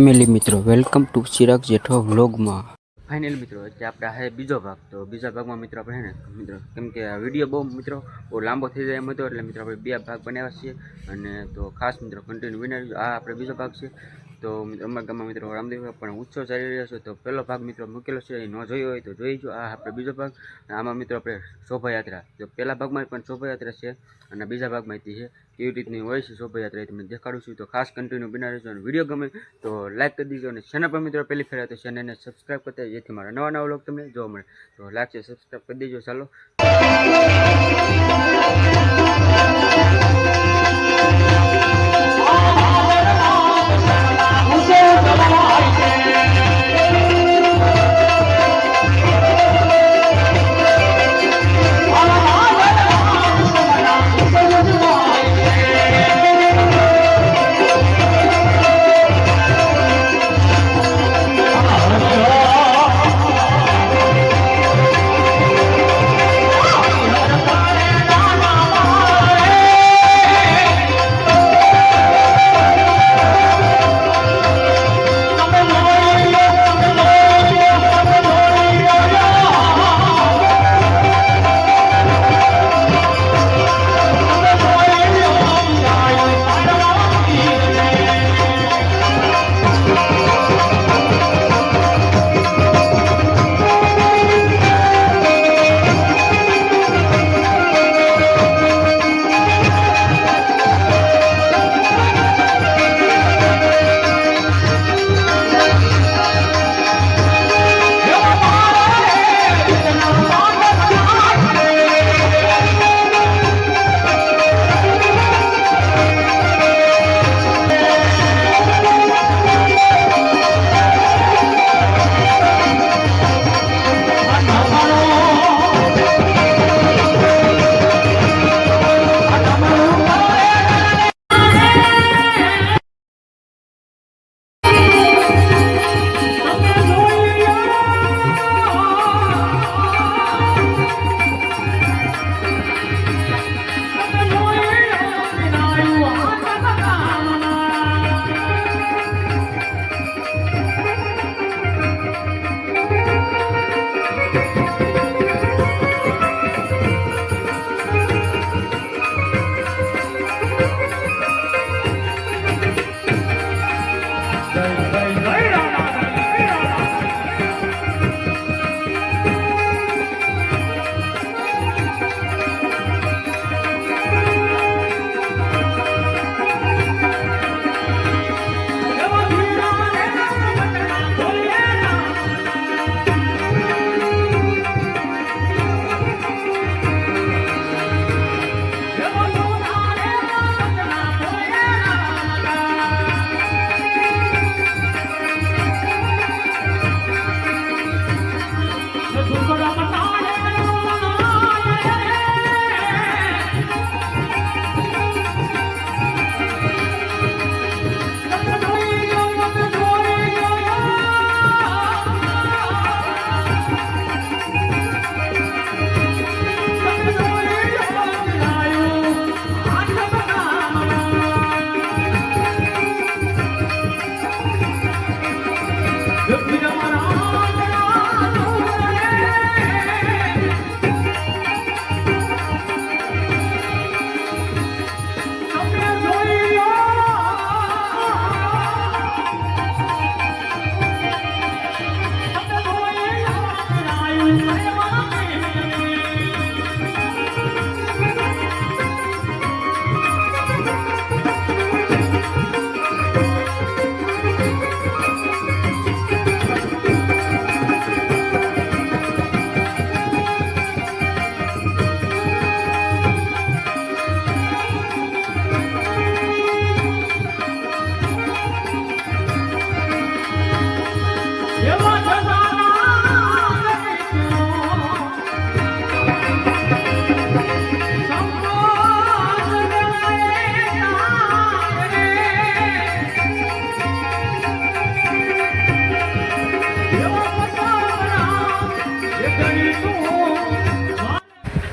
Family મિત્રો, welcome to Chirag Jetho વ્લોગમાં. Final મિત્રો એટલે આપણે આ બીજો ભાગ. તો બીજા ભાગમાં મિત્રો આપણે ને, મિત્રો, કેમ કે વીડિયો બહુ મિત્રો, બહુ લાંબો થઈ જાય એમ હતો, એટલે મિત્રો આપણે બે ભાગ બનાવ્યા છીએ. અને તો ખાસ મિત્રો કન્ટિન્યુ વિનાર આ આપણે બીજો ભાગ છે. તો અમારા મિત્રો રામદેવ પણ ઉત્સવ ચાલી રહ્યો છે. તો પહેલો ભાગ મિત્રો મૂકેલો છે, એ ન જોયો હોય તો જોઈ જો. આ આપણે બીજો ભાગ. આમાં મિત્રો આપણે શોભાયાત્રા. તો પહેલા ભાગમાં પણ શોભાયાત્રા છે અને બીજા ભાગમાં હતી છે. કેવી રીતની હોય છે શોભાયાત્રા એ તમને દેખાડું છું. તો ખાસ કન્ટિન્યુ બિના રહેજો અને વીડિયો ગમે તો લાઇક કરી દીજો. અને ચેનલ પર મિત્રો પહેલી ફેર તો ચેનલને સબસ્ક્રાઈબ કરતા જેથી મારા નવા નવા લોક તમને જોવા મળે. તો લાગશે સબસ્ક્રાઈબ કરી દેજો. ચાલો. বাবা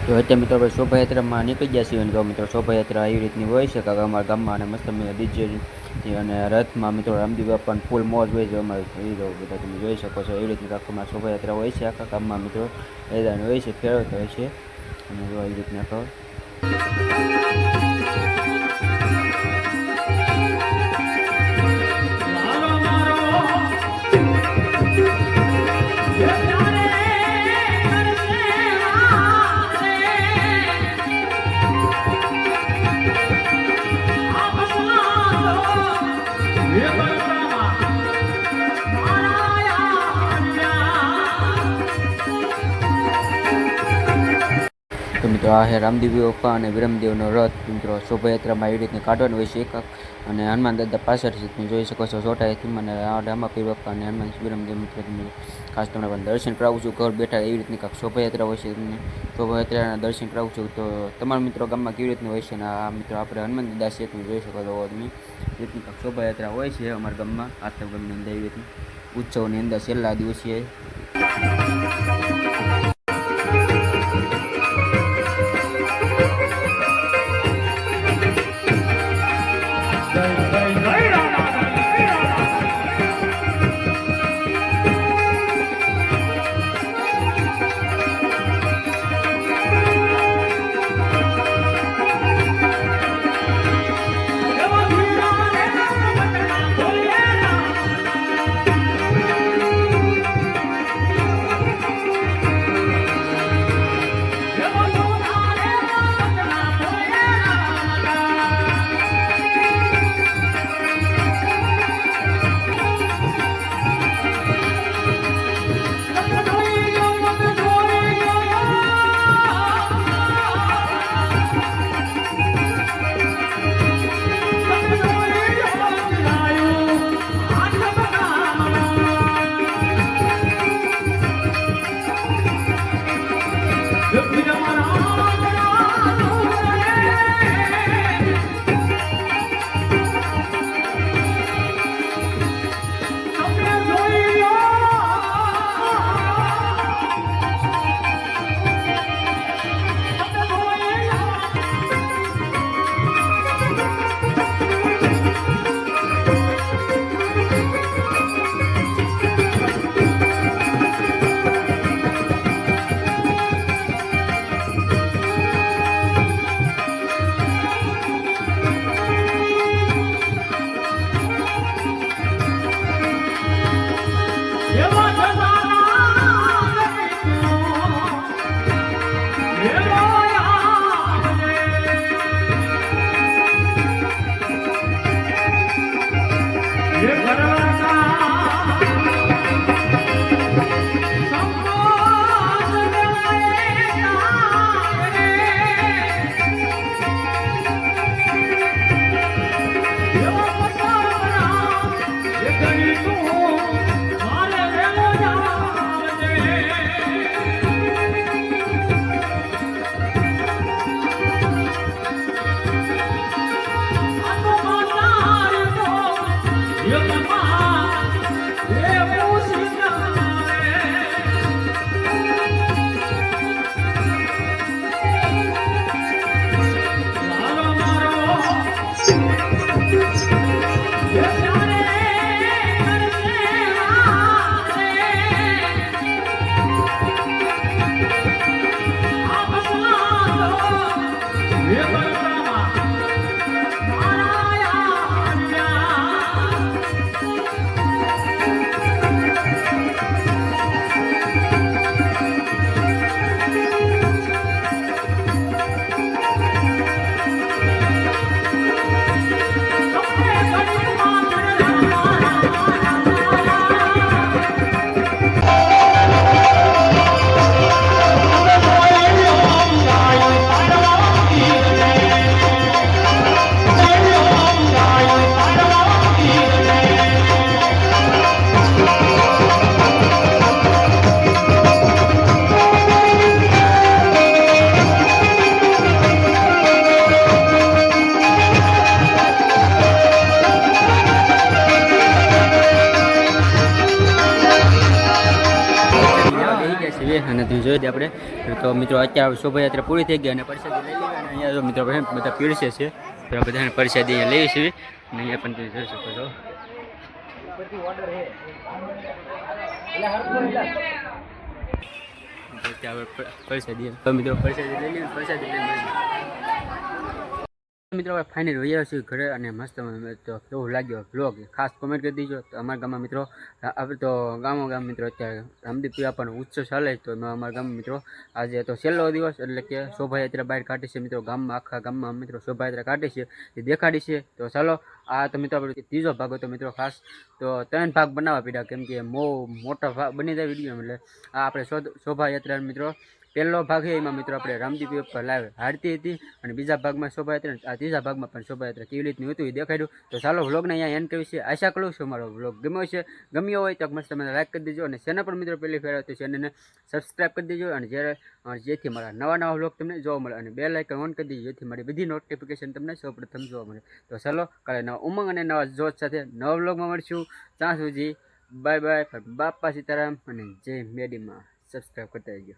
તો અત્યારે મિત્રો આપણે શોભાયાત્રામાં નીકળી ગયા છીએ અને જો મિત્રો શોભાયાત્રા આવી રીતની હોય છે કાંક અમારા ગામમાં અને મસ્ત ડીજે અને રથમાં મિત્રો રામદેવ બાપાને ફૂલ મોજ હોય છે, અમારે એ બધા તમે જોઈ શકો છો, એવી રીતની અમારા શોભાયાત્રા હોય છે, આખા ગામમાં મિત્રો એદાન હોય છે ફેરવતો હોય છે. અને જો આવી રીતના કહો Thank you. તો આ છે અને વિરમદેવનો રથ. મિત્રો, શોભાયાત્રામાં એવી રીતની કાઢવાનું હોય છે એક અને હનુમાન દાદા પાછળથી તમે જોઈ શકો છો ચોટાએથી મને રામાપીર બાપા અને હનુમાન વિરમદેવ મિત્રો તમે ખાસ તમને પણ દર્શન કરાવું છું. ઘર બેઠા એવી રીતની કાંક શોભાયાત્રા હોય છે તમને. શોભાયાત્રાના દર્શન કરાવું છું તો તમારા મિત્રો ગામમાં કેવી રીતની હોય છે અને આ મિત્રો આપણે હનુમાન દાદા છે તમે જોઈ શકો છો તમે. રીતની કાંક શોભાયાત્રા હોય છે અમારા ગામમાં આત્મગમની અંદર એવી રીતની. ઉત્સવની અંદર છેલ્લા દિવસે Bye. છીએ અને તમે જોઈ દે આપણે. તો મિત્રો, અત્યારે શોભાયાત્રા પૂરી થઈ ગઈ અને પરસાદી લઈ લેવી અને અહીંયા જો મિત્રો બધા પીરસે છે. તો બધાને પરસાદી અહીંયા લઈ છીએ અને અહીંયા પણ તમે જોઈ શકો છો. પ્રસાદી. મિત્રો, પરસાદી લઈ લઈએ પ્રસાદી લઈ લઈએ મિત્રો, હવે ફાઇનલ આવ્યા છીએ ઘરે અને મસ્ત તો કેવું લાગ્યો બ્લોગ ખાસ કોમેન્ટ કરી દીજો. તો અમારા ગામમાં મિત્રો આપણે તો ગામો ગામ મિત્રો, અત્યારે રામદીપ પીવા પણ ઉત્સવ ચાલે તો અમારા ગામમાં મિત્રો, આજે તો છેલ્લો દિવસ એટલે કે શોભાયાત્રા બહાર કાઢી છે મિત્રો. ગામમાં, આખા ગામમાં મિત્રો શોભાયાત્રા કાઢી છે. એ દેખાડી છે. તો ચાલો, આ તો મિત્રો આપણે ત્રીજો ભાગ હતો મિત્રો ખાસ. તો ત્રણ ભાગ બનાવવા પડ્યા. કેમ કે મો મોટા ભાગ બની જાય વીડિયો એટલે. આ આપણે શોભાયાત્રા મિત્રો પહેલો ભાગ છે એમાં મિત્રો આપણે રામદીપ પર લાઈવ હારતી હતી અને બીજા ભાગમાં શોભાયાત્રા આ ત્રીજા ભાગમાં પણ શોભાયાત્રા કેવી રીતની હતું એ દેખાડ્યું. તો ચાલો વ્લોગને અહીંયા એન્ડ કર્યું છે આશા કરું છું મારો વ્લોગ ગમ્યો છે ગમ્યો હોય તો મસ્ત મને લાઈક કરી દેજો અને ચેનલ પર મિત્રો પહેલી ફેર આવે તો ચેનલને સબસ્ક્રાઈબ કરી દેજો અને જ્યારે જેથી મારા નવા નવા વ્લોગ તમને જોવા મળે અને બે લાઇકન ઓન કરી દેજો, જેથી મારી બધી નોટિફિકેશન તમને સૌપ્રથમ જોવા મળે. તો ચાલો કાલે નવા ઉમંગ અને નવા જોશ સાથે નવા વ્લોગમાં મળશું. ત્યાં સુધી બાય બાય બાપા સીતારામ અને જય મેડીમાં. સબસ્ક્રાઈબ કરતા રહેજો.